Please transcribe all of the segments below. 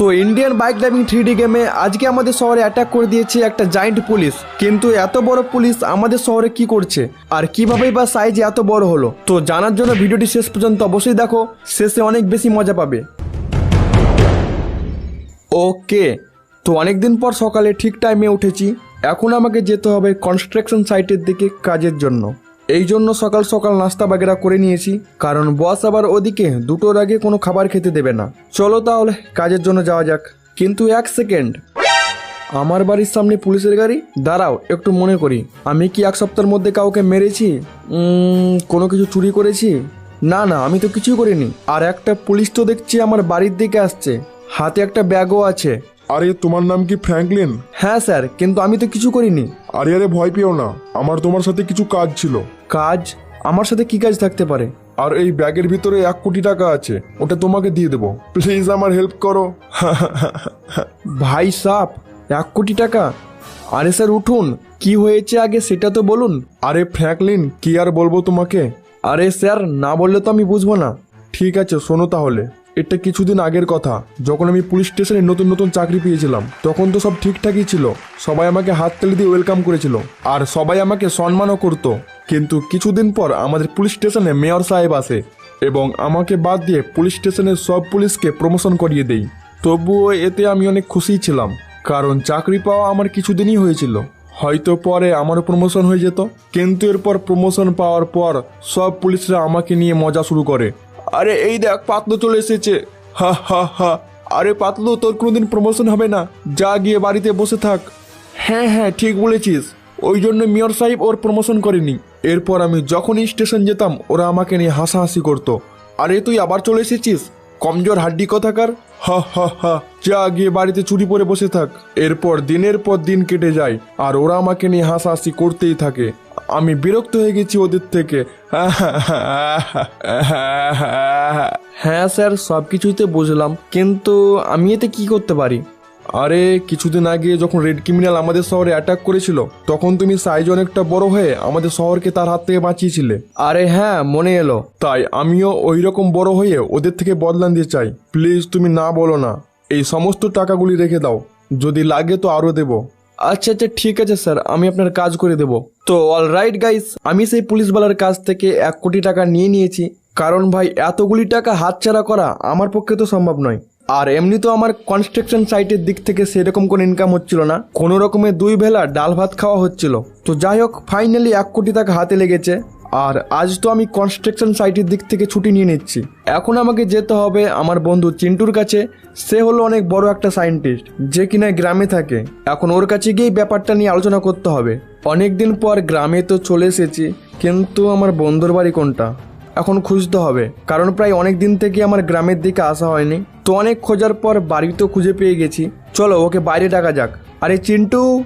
তো Indian bike driving three গেমে আজকে আমাদের শহরে অ্যাটাক করে দিয়েছে একটা জায়েন্ট পুলিশ কিন্তু এত বড় পুলিশ আমাদের শহরে কি করছে? আর কিভাবেই বা সাইজ এত বড় হলো? তো জানার জন্য ভিডিওটি শেষ পর্যন্ত অবশ্যই দেখো, শেষে অনেক বেশি মজা পাবে। ওকে তো অনেকদিন পর সকালে ঠিক টাইমে উঠেছি। এখন আমাকে যেতে হবে কনস্ট্রাকশন সাইটের দিকে কাজের জন্য। এই জন্য সকাল সকাল নাস্তা বাগেরা করে নিয়েছি কারণ বস আবার ওদিকে দুটোর আগে কোনো খাবার খেতে দেবে না। চলো তাহলে কাজের জন্য যাওয়া যাক। কিন্তু এক সেকেন্ড। আমার বাড়ির সামনে পুলিশের গাড়ি? দাঁড়াও একটু মনে করি। আমি কি এক সপ্তাহের মধ্যে কাউকে মেরেছি? কোনো কিছু চুরি করেছি? না না আমি তো কিছুই করিনি। আর একটা পুলিশ তো দেখছি আমার বাড়ির দিকে আসছে। হাতে একটা ব্যাগও আছে। আরে তোমার নাম কি ফ্র্যাঙ্কলিন? হ্যাঁ স্যার কিন্তু আমি তো কিছু করিনি। আরে আরে ভয় পেও না। আমার তোমার সাথে কিছু কাজ ছিল। কাজ? আমার সাথে কি কাজ থাকতে পারে? আর এই ব্যাগের ভিতরে এক কোটি টাকা আছে ওটা তোমাকে দিয়ে দেবো। প্লিজ আমার হেল্প করো। ভাই সাপ এক কোটি টাকা? আরে স্যার উঠুন। কি হয়েছে আগে সেটা তো বলুন। আরে ফ্র্যাঙ্কলিন কি আর বলব তোমাকে? আরে স্যার না বললে তো আমি বুঝব না। ঠিক আছে শোনো তাহলে। এটা কিছুদিন আগের কথা। যখন আমি পুলিশ স্টেশনে নতুন নতুন চাকরি পেয়েছিলাম তখন তো সব ঠিকঠাকই ছিল। সবাই আমাকে হাততালি দিয়ে ওয়েলকাম করেছিল। আর সবাই আমাকে সম্মানও করতো। কিন্তু কিছুদিন পর আমাদের পুলিশ স্টেশনে মেয়র সাহেব আসে এবং আমাকে বাদ দিয়ে পুলিশ স্টেশনের সব পুলিশকে প্রমোশন করিয়ে দেই। তবুও এতে আমি অনেক খুশি ছিলাম, কারণ চাকরি পাওয়া আমার কিছুদিনই হয়েছিল। হয়তো পরে আমারও প্রমোশন হয়ে যেত, কিন্তু এরপর প্রমোশন পাওয়ার পর সব পুলিশরা আমাকে নিয়ে মজা শুরু করে। আরে এই দেখ, পাতলু চলে এসেছে। হা হা হা। আরে পাতলু, তোর কোনোদিন প্রমোশন হবে না। যা গিয়ে বাড়িতে বসে থাক। হ্যাঁ হ্যাঁ ঠিক বলেছিস। ওই জন্য মেয়র সাহেব ওর প্রমোশন করেনি। এরপর আমি যখনই স্টেশন যেতাম ওরা আমাকে নিয়ে হাসাহাসি করতো আরে তুই আবার চলে এসেছিস কমজোর হাড্ডি কথাকার হা হা যা গিয়ে বাড়িতে চুরি পরে বসে থাক এরপর দিনের পর দিন কেটে যায় আর ওরা আমাকে নিয়ে হাসাহাসি করতেই থাকে আমি বিরক্ত হয়ে গেছি ওদের থেকে হ্যাঁ স্যার সব কিছুই তো বুঝলাম কিন্তু আমি এতে কি করতে পারি আরে কিছুদিন আগে যখন রেড ক্রিমিনাল আমাদের শহরে অ্যাটাক করেছিল তখন তুমি সাইজ অনেকটা বড় হয়ে আমাদের শহরকে তার হাত থেকে বাঁচিয়েছিলে। আরে হ্যাঁ মনে এলো। তাই আমিও ওই রকম বড় হয়ে ওদের থেকে বদলা নিতে চাই। প্লিজ তুমি না বলো না। এই সমস্ত টাকাগুলি রেখে দাও। যদি লাগে তো আরও দেবো। আচ্ছা আচ্ছা ঠিক আছে স্যার। আমি আপনার কাজ করে দেব। তো অল রাইট গাইস আমি সেই পুলিশওয়ালার কাছ থেকে এক কোটি টাকা নিয়ে নিয়েছি। কারণ ভাই এতগুলি টাকা হাতছাড়া করা আমার পক্ষে তো সম্ভব নয়। আর এমনি তো আমার কনস্ট্রাকশন সাইটের দিক থেকে সেরকম কোনো ইনকাম হচ্ছিল না। কোনো রকমের দুই বেলা ডাল ভাত খাওয়া হচ্ছিল। তো যাই হোক ফাইনালি এক কোটি টাকা হাতে লেগেছে। আর আজ তো আমি কনস্ট্রাকশন সাইটের দিক থেকে ছুটি নিয়ে নিচ্ছি। এখন আমাকে যেতে হবে আমার বন্ধু চিন্টুর কাছে। সে হলো অনেক বড় একটা সায়েন্টিস্ট যে কিনা গ্রামে থাকে। এখন ওর কাছে গিয়ে ব্যাপারটা নিয়ে আলোচনা করতে হবে। অনেক দিন পর গ্রামে তো চলে এসেছি, কিন্তু আমার বন্ধুর বাড়ি কোনটা? এখন খুঁজতে হবে কারণ প্রায় অনেক দিন থেকে আমার গ্রামের দিকে আসা হয়নি। তো অনেক খোঁজার পর বাড়ি তো খুঁজে পেয়ে গেছি। চলো ওকে বাইরে ডাকা যাক। আরে চিন্টু!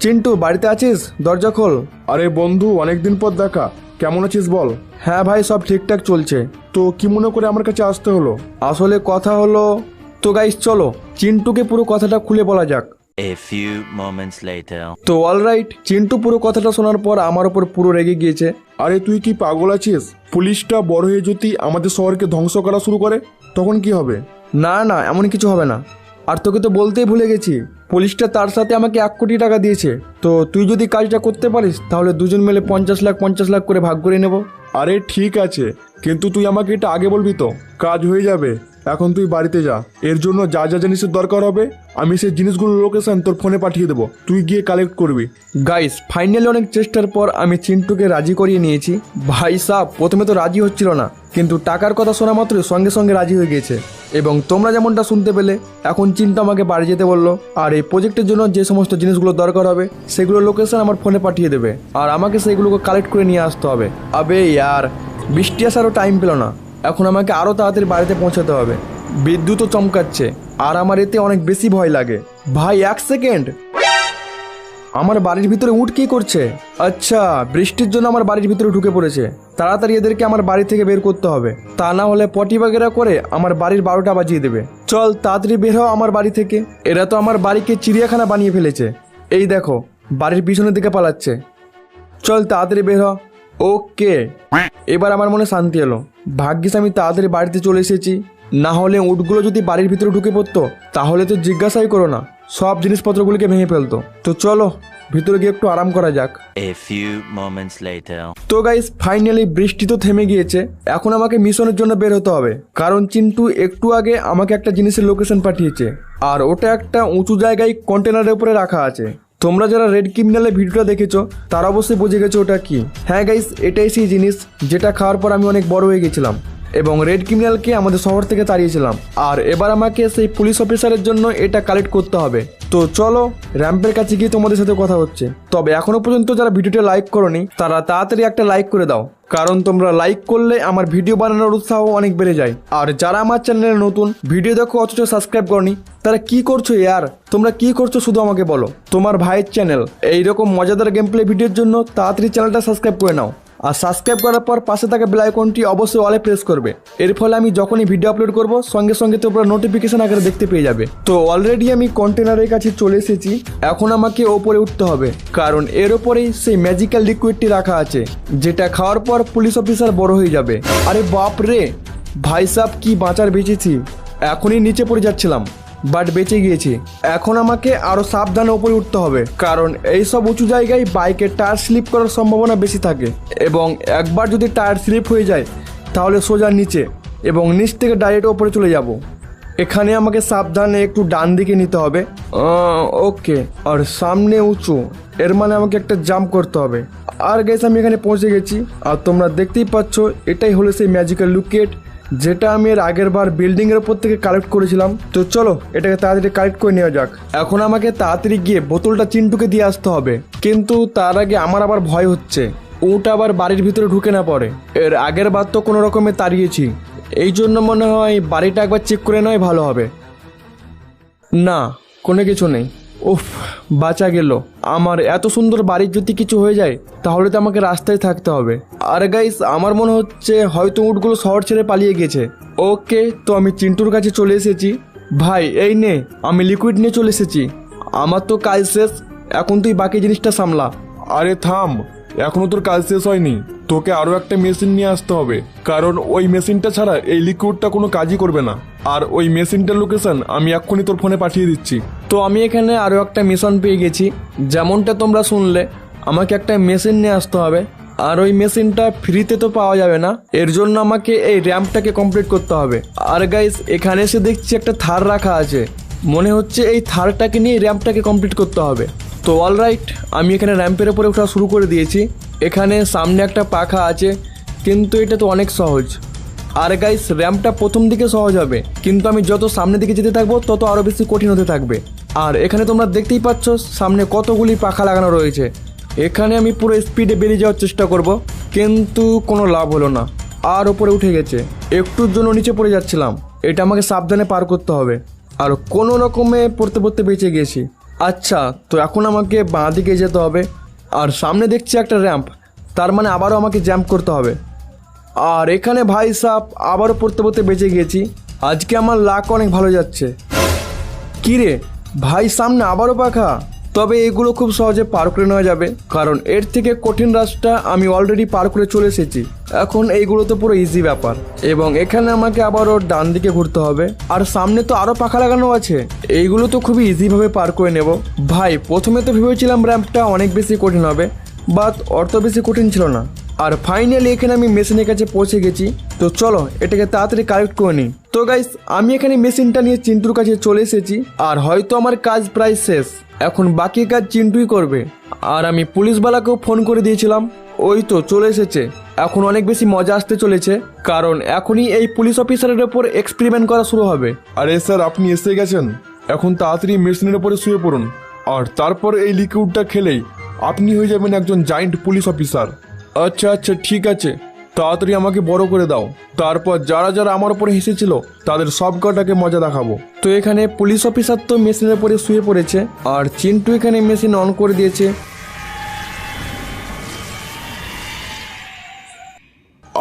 চিন্টু বাড়িতে আছিস? দরজা খোল। আরে বন্ধু অনেকদিন পর দেখা। কেমন আছিস বল? হ্যাঁ ভাই সব ঠিকঠাক চলছে। তো কি মনে করে আমার কাছে আসতে হলো? আসলে কথা হলো তো গাইস চলো। চিন্টুকে পুরো কথাটা খুলে বলা যাক। A few moments later. তো অলরাইট চিন্টু পুরো কথাটা শোনার পর আমার ওপর পুরো রেগে গিয়েছে। আরে তুই কি পাগল আছিস? পুলিশটা বড় হয়ে যদি আমাদের শহরকে ধ্বংস করা শুরু করে তখন কি হবে? না না এমন কিছু হবে না। আর তোকে তো বলতেই ভুলে গেছি পুলিশটা তার সাথে আমাকে এক কোটি টাকা দিয়েছে। তো তুই যদি কাজটা করতে পারিস তাহলে দুজন মিলে পঞ্চাশ লাখ পঞ্চাশ লাখ করে ভাগ করে নেব। আরে ঠিক আছে কিন্তু তুই আমাকে এটা আগে বলবি তো কাজ হয়ে যাবে। এখন তুই বাড়িতে যা। এর জন্য যা যা জিনিসের দরকার হবে, আমি সেই জিনিসগুলোর লোকেশন তোর ফোনে পাঠিয়ে দেবো। তুই গিয়ে কালেক্ট করবি। গাইস ফাইনালি অনেক চেষ্টার পর আমি চিন্টুকে রাজি করিয়ে নিয়েছি। ভাই সাহ প্রথমে তো রাজি হচ্ছিল না, কিন্তু টাকার কথা শোনা মাত্রই সঙ্গে সঙ্গে রাজি হয়ে গিয়েছে। এবং তোমরা যেমনটা শুনতে পেলে, এখন চিন্টু আমাকে বাড়ি যেতে বলল। আর এই প্রজেক্টের জন্য যে সমস্ত জিনিসগুলো দরকার হবে, সেগুলো লোকেশন আমার ফোনে পাঠিয়ে দেবে। আর আমাকে সেইগুলোকে কালেক্ট করে নিয়ে আসতে হবে। আবে, ইয়ার, বৃষ্টি আসারও টাইম পেল না। এখন আমাকে আরও তাড়াতাড়ি বাড়িতে পৌঁছাতে হবে। বিদ্যুৎও চমকাচ্ছে, আর আমার এতে অনেক বেশি ভয় লাগে। ভাই, এক সেকেন্ড। আমার বাড়ির ভিতরে উঠ কি করছে? আচ্ছা বৃষ্টির জন্য আমার বাড়ির ভিতরে ঢুকে পড়েছে। তাড়াতাড়ি এদেরকে আমার বাড়ি থেকে বের করতে হবে। তা না হলে পটি বাগেরা করে আমার বাড়ির বারোটা বাজিয়ে দেবে। চল, তাড়াতাড়ি বের হও আমার বাড়ি থেকে। এরা তো আমার বাড়িকে চিড়িয়াখানা বানিয়ে ফেলেছে। এই দেখো, বাড়ির পিছনের দিকে পালাচ্ছে। চল, তাড়াতাড়ি বের হ ওকে। এবার আমার মনে শান্তি এলো। ভাগ্যিস আমি তাড়াতাড়ি বাড়িতে চলে এসেছি। না হলে উটগুলো যদি বাড়ির ভিতরে ঢুকে পড়তো তাহলে তো জিজ্ঞাসাই করো না। সব জিনিসপত্রগুলিকে ভেঙে ফেলতো। তো চলো ভিতরে গিয়ে একটু আরাম করা যাক. তো গাইস ফাইনালি বৃষ্টি তো থেমে গিয়েছে। এখন আমাকে মিশনের জন্য বের হতে হবে। কারণ চিন্টু একটু আগে আমাকে একটা জিনিসের লোকেশন পাঠিয়েছে। আর ওটা একটা উঁচু জায়গায় কন্টেনারের উপরে রাখা আছে। তোমরা যারা রেড ক্রিমিনালের ভিডিওটা দেখেছ, তারা অবশ্যই বুঝে গেছো ওটা কি। হ্যাঁ গাইস এটাই সেই জিনিস, যেটা খাওয়ার পর আমি অনেক বড় হয়ে গেছিলাম। এবং রেড ক্রিমিনালকে আমাদের শহর থেকে তাড়িয়েছিলাম। আর এবার আমাকে সেই পুলিশ অফিসারের জন্য এটা কালেক্ট করতে হবে। তো চলো, র্যাম্পের কাছে গিয়ে তোমাদের সাথে কথা হচ্ছে। তবে এখনও পর্যন্ত যারা ভিডিওটা লাইক করনি, তারা তাড়াতাড়ি একটা লাইক করে দাও। কারণ তোমরা লাইক করলে আমার ভিডিও বানানোর উৎসাহ অনেক বেড়ে যায়। আর যারা আমার চ্যানেলে নতুন, ভিডিও দেখো অথচ সাবস্ক্রাইব করনি, তারা কি করছ ইয়ার তোমরা কি করছ শুধু আমাকে বলো। তোমার ভাইয়ের চ্যানেল। এইরকম মজাদার গেম প্লে ভিডিওর জন্য তাড়াতাড়ি চ্যানেলটা সাবস্ক্রাইব করে নাও। আর সাবস্ক্রাইব করার পর পাশে থাকা বেল আইকনটি অবশ্যই অলে প্রেস করবে। এর ফলে আমি যখনই ভিডিও আপলোড করব, সঙ্গে সঙ্গে তোমরা নোটিফিকেশন আকারে দেখতে পেয়ে যাবে। তো অলরেডি আমি কন্টেনারের কাছে চলে এসেছি। এখন আমাকে ওপরে উঠতে হবে। কারণ এর ওপরেই সেই ম্যাজিক্যাল লিকুইডটি রাখা আছে, যেটা খাওয়ার পর পুলিশ অফিসার বড় হয়ে যাবে। আরে বাপ রে ভাই সাহ কি বাঁচার বেঁচেছি। এখনই নিচে পড়ে যাচ্ছিলাম। বাট বেঁচে গিয়েছি। এখন আমাকে আরও সাবধানে উপরে উঠতে হবে, কারণ এই সব উঁচু জায়গায় বাইকের টায়ার স্লিপ করার সম্ভাবনা বেশি থাকে। এবং একবার যদি টায়ার স্লিপ হয়ে যায়, তাহলে সোজা নিচে এবং নিচ থেকে ডাইরেক্ট ওপরে চলে যাব। এখানে আমাকে সাবধানে একটু ডান দিকে নিতে হবে। ওকে আর সামনে উঁচু, এর মানে আমাকে একটা জাম্প করতে হবে। আর গেছে আমি এখানে পৌঁছে গেছি। আর তোমরা দেখতেই পাচ্ছ, এটাই হলো সেই ম্যাজিক্যাল লুকেট যেটা আমি এর আগের বার বিল্ডিং এর উপর থেকে কালেক্ট করেছিলাম। তো চলো, এটাকে তাড়াতাড়ি কালেক্ট করে নেওয়া যাক। এখন আমাকে তাড়াতাড়ি গিয়ে বোতলটা চিন্টুকে দিয়ে আসতে হবে। কিন্তু তার আগে আমার আবার ভয় হচ্ছে। ওটা আবার বাড়ির ভিতরে ঢুকে না পড়ে। এর আগের বার তো কোনো রকমে তাড়িয়েছি। এই জন্য মনে হয় বাড়িটা একবার চেক করে নেওয়াই ভালো হবে। না, কোনো কিছু নেই। উফ, বাঁচা গেল। আমার এত সুন্দর বাড়ির যদি কিছু হয়ে যায়, তাহলে তো আমাকে রাস্তায় থাকতে হবে। আর গাইস আমার মনে হচ্ছে হয়তো উটগুলো শহর ছেড়ে পালিয়ে গেছে। ওকে, তো আমি চিন্টুর কাছে চলে এসেছি। ভাই, এই নে, আমি লিকুইড নিয়ে চলে এসেছি। আমার তো কাজ শেষ, এখন তুই বাকি জিনিসটা সামলা। আরে থাম। এখনও তোর কাজ শেষ হয়নি। তোকে আরও একটা মেশিন নিয়ে আসতে হবে। কারণ ওই মেশিনটা ছাড়া এই লিকুইডটা কোনো কাজই করবে না। আর ওই মেশিনটার লোকেশন আমি এক্ষুনি তোর ফোনে পাঠিয়ে দিচ্ছি। তো আমি এখানে আরও একটা মিশন পেয়ে গেছি। যেমনটা তোমরা শুনলে, আমাকে একটা মেশিন নিয়ে আসতে হবে। আর ওই মেশিনটা ফ্রিতে তো পাওয়া যাবে না। এর জন্য আমাকে এই র্যাম্পটাকে কমপ্লিট করতে হবে। আর গাইস এখানে এসে দেখছি একটা থার রাখা আছে। মনে হচ্ছে এই থারটাকে নিয়ে র্যাম্পটাকে কমপ্লিট করতে হবে। তো অলরাইট আমি এখানে র্যাম্পের উপরে ওঠা শুরু করে দিয়েছি। এখানে সামনে একটা পাখা আছে, কিন্তু এটা তো অনেক সহজ। আর গাইস র্যাম্পটা প্রথম দিকে সহজ হবে, কিন্তু আমি যত সামনের দিকে যেতে থাকব, তত আরও বেশি কঠিন হতে থাকবে। আর এখানে তোমরা দেখতেই পাচ্ছ, সামনে কতগুলি পাখা লাগানো রয়েছে। এখানে আমি পুরো স্পিডে বেরিয়ে যাওয়ার চেষ্টা করব, কিন্তু কোনো লাভ হলো না। আর ওপরে উঠে গেছে, একটুর জন্য নিচে পড়ে যাচ্ছিলাম। এটা আমাকে সাবধানে পার করতে হবে। আর কোনো রকমে পড়তে পড়তে বেঁচে গেছি আচ্ছা তো এখন আমাকে বাঁ দিকে যেতে হবে। আর সামনে দেখছি একটা র্যাম্প তার মানে আবারও আমাকে জ্যাম্প করতে হবে। আর এখানে ভাই সাপ আবারও পড়তে পড়তে বেঁচে গিয়েছি। আজকে আমার লাক অনেক ভালো যাচ্ছে। কিরে, ভাই সামনে আবারও পাখা? তবে এগুলো খুব সহজে পার করে নেওয়া যাবে। কারণ এর থেকে কঠিন রাস্তা আমি অলরেডি পার করে চলে এসেছি। এখন এইগুলো তো পুরো ইজি ব্যাপার। এবং এখানে আমাকে আবার ওর ডান দিকে ঘুরতে হবে। আর সামনে তো আরও পাখা লাগানো আছে। এইগুলো তো খুবই ইজিভাবে পার করে নেব। ভাই, প্রথমে তো ভেবেছিলাম র্যাম্পটা অনেক বেশি কঠিন হবে বাট অত বেশি কঠিন ছিল না। আর ফাইনালি এখানে আমি মেশিনের কাছে পৌঁছে গেছি। তো চলো, এটাকে তাড়াতাড়ি কালেক্ট করে নিই। তো গাইস আমি এখানে মেশিনটা নিয়ে চিন্টুর কাছে চলে এসেছি, আর হয়তো আমার কাজ প্রায় শেষ। এখন বাকি কাজ চিন্টুই করবে। আর আমি পুলিশওয়ালাকেও ফোন করে দিয়েছিলাম, ওই তো চলে এসেছে। এখন অনেক বেশি মজা আসতে চলেছে, কারণ এখনই এই পুলিশ অফিসারের ওপর এক্সপেরিমেন্ট করা শুরু হবে। আরে স্যার, আপনি এসে গেছেন। এখন তাড়াতাড়ি মেশিনের উপরে শুয়ে পড়ুন। আর তারপর এই লিকুইডটা খেলেই আপনি হয়ে যাবেন একজন জায়েন্ট পুলিশ অফিসার। আচ্ছা আচ্ছা ঠিক আছে। তাড়াতাড়ি আমাকে বড় করে দাও। তারপর যারা যারা আমার উপরে হেসেছিল, তাদের সব কটাকে মজা দেখাবো। তো এখানে পুলিশ অফিসার তো মেশিনের উপরে শুয়ে পড়েছে, আর চিন্টু এখানে মেশিন অন করে দিয়েছে।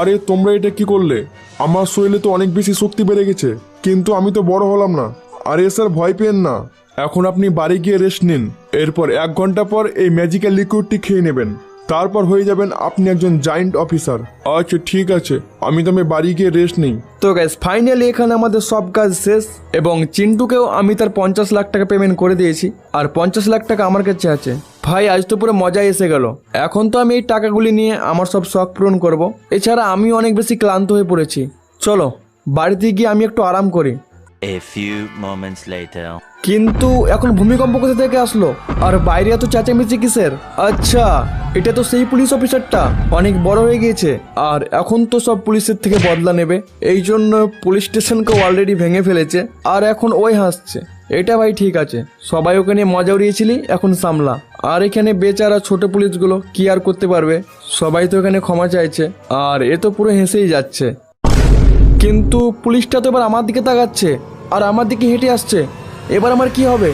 আরে, তোমরা এটা কি করলে? আমার শরীরে তো অনেক বেশি শক্তি বেড়ে গেছে, কিন্তু আমি তো বড় হলাম না। আরে, স্যার, ভয় পেন না। এখন আপনি বাড়ি গিয়ে রেস্ট নিন। এরপর এক ঘণ্টা পর এই ম্যাজিক্যাল লিকুইডটি খেয়ে নেবেন। তারপর হয়ে যাবেন আপনি একজন জয়েন্ট অফিসার আচ্ছা ঠিক আছে। আমি তবে বাড়ি গিয়ে রেস্ট নেই। তো গ্যাস ফাইনালি এখানে আমাদের সব কাজ শেষ এবং চিন্টুকেও আমি তার পঞ্চাশ লাখ টাকা পেমেন্ট করে দিয়েছি। আর পঞ্চাশ লাখ টাকা আমার কাছে আছে। ভাই আজ তো পুরো মজা এসে গেল। এখন তো আমি এই টাকাগুলি নিয়ে আমার সব শখ পূরণ করব। এছাড়া আমি অনেক বেশি ক্লান্ত হয়ে পড়েছি। চলো বাড়িতে গিয়ে আমি একটু আরাম করি। A few moments later. কিন্তু এখন ভূমিকম্প কোথা থেকে আসলো? আর বাইরে এত চেঁচামেচি কিসের? আচ্ছা এটা তো সেই পুলিশ অফিসারটা। অনেক বড় হয়ে গিয়েছে। আর এখন তো সব পুলিশের থেকে বদলা নেবে। এই জন্য পুলিশ স্টেশনকে অলরেডি ভেঙে ফেলেছে। আর এখন ওই হাসছে। এটা ভাই ঠিক আছে। সবাই ওকে নিয়ে মজা উড়িয়েছিলি, এখন সামলা। আর এখানে বেচারা ছোট পুলিশগুলো কি আর করতে পারবে? সবাই তো এখানে ক্ষমা চাইছে। আর এ তো পুরো হেসেই যাচ্ছে। কিন্তু পুলিশটা তো এবার আমার দিকে তাকাচ্ছে। আর আমার দিকে হেঁটে আসছে। এবার আমার কি হবে?